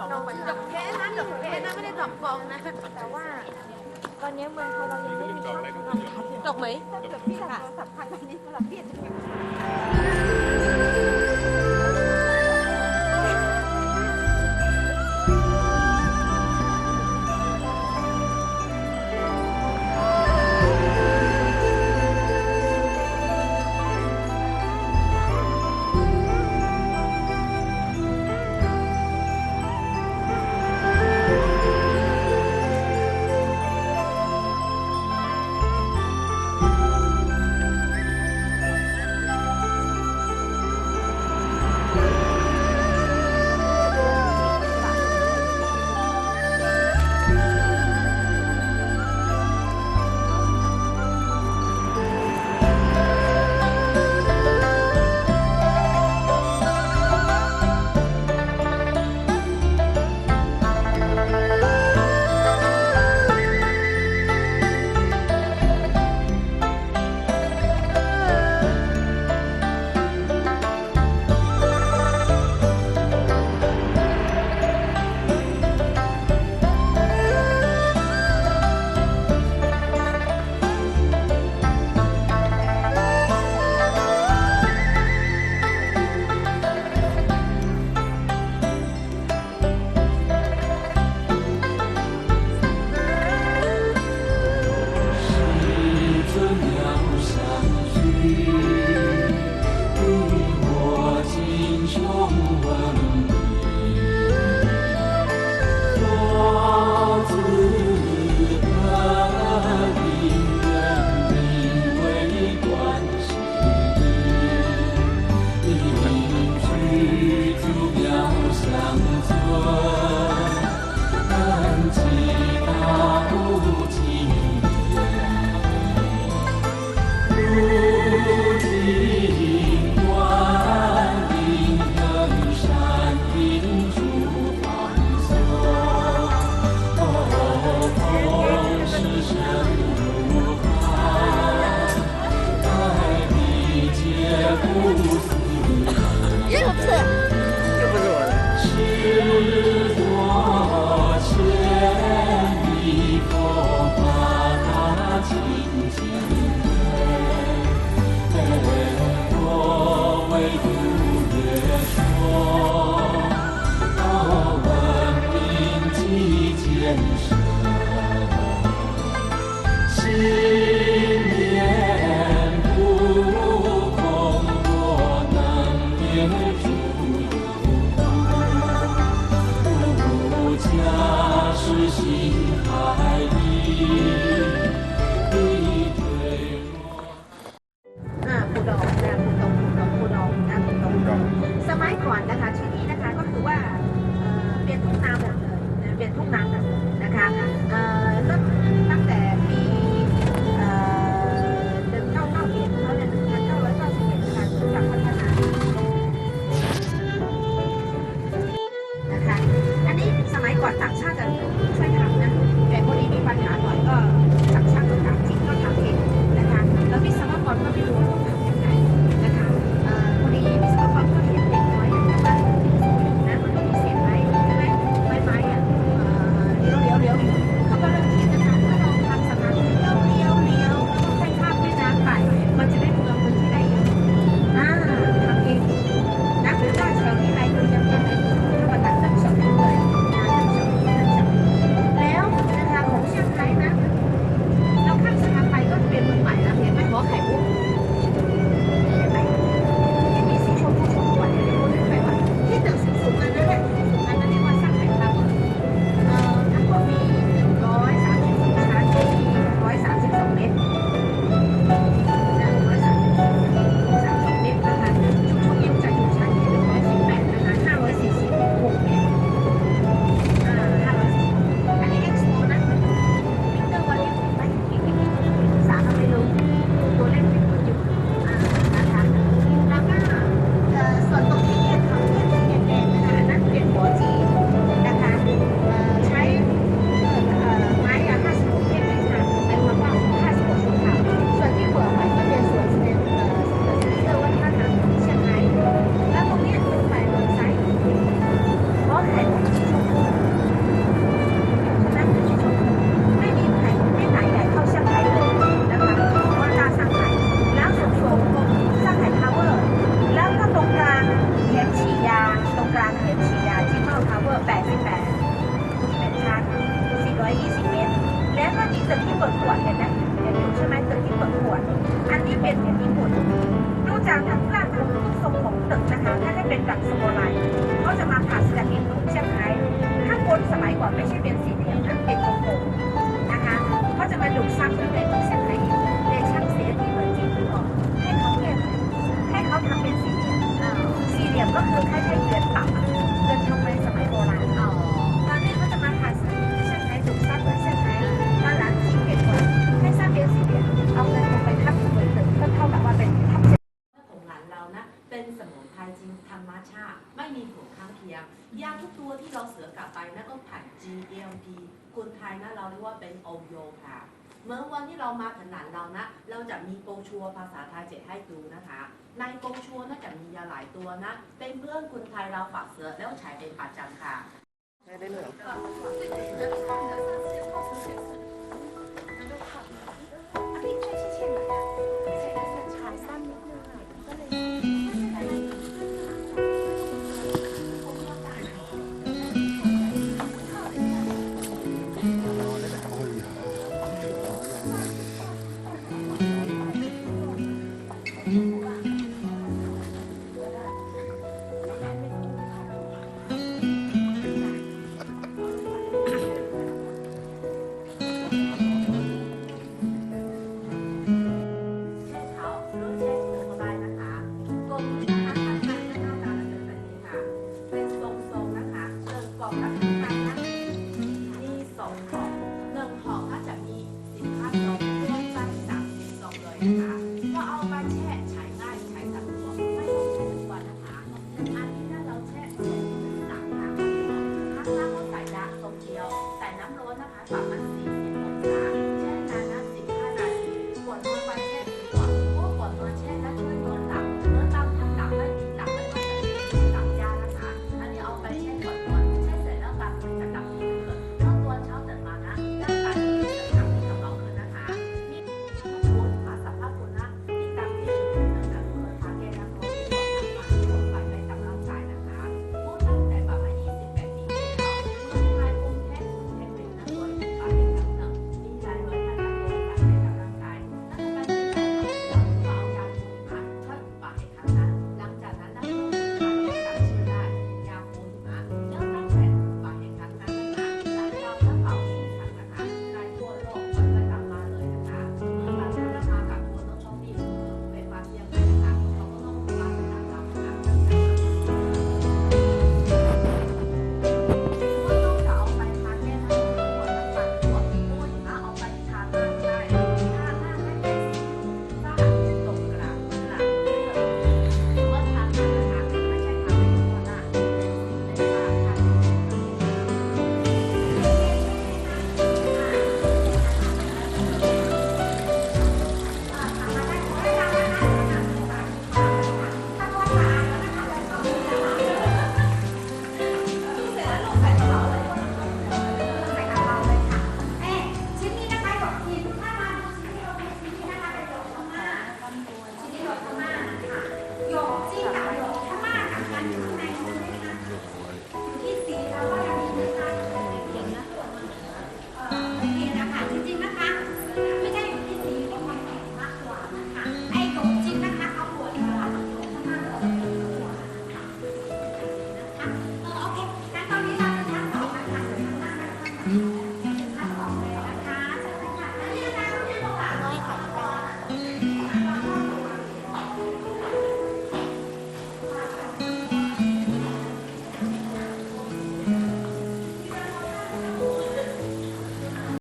จับแค่นั้นจรกแค่นั้นไม่ได้จับกองนะ แต่ว่า ตอนนี้เมืองไทยเรายังไม่มีข้อตกจบไหมจบพี่สาวสำคัญอันนี้สำหรับพี่ีผลข้างเคียง ยาทุกตัวที่เราเสือกลับไปนั่นก็ผ่าน GLP คนไทยนะเราเรียกว่าเป็นโอโยค่ะ เมื่อวันที่เรามาขนาดเรานะ เราจะมีโปรชัวภาษาไทยเจ็ดให้ดูนะคะ ในโปรชัวน่าจะมียาหลายตัวนะ เป็นเพื่อนคนไทยเราฝากเสือแล้วใช้เป็นประจำค่ะพี่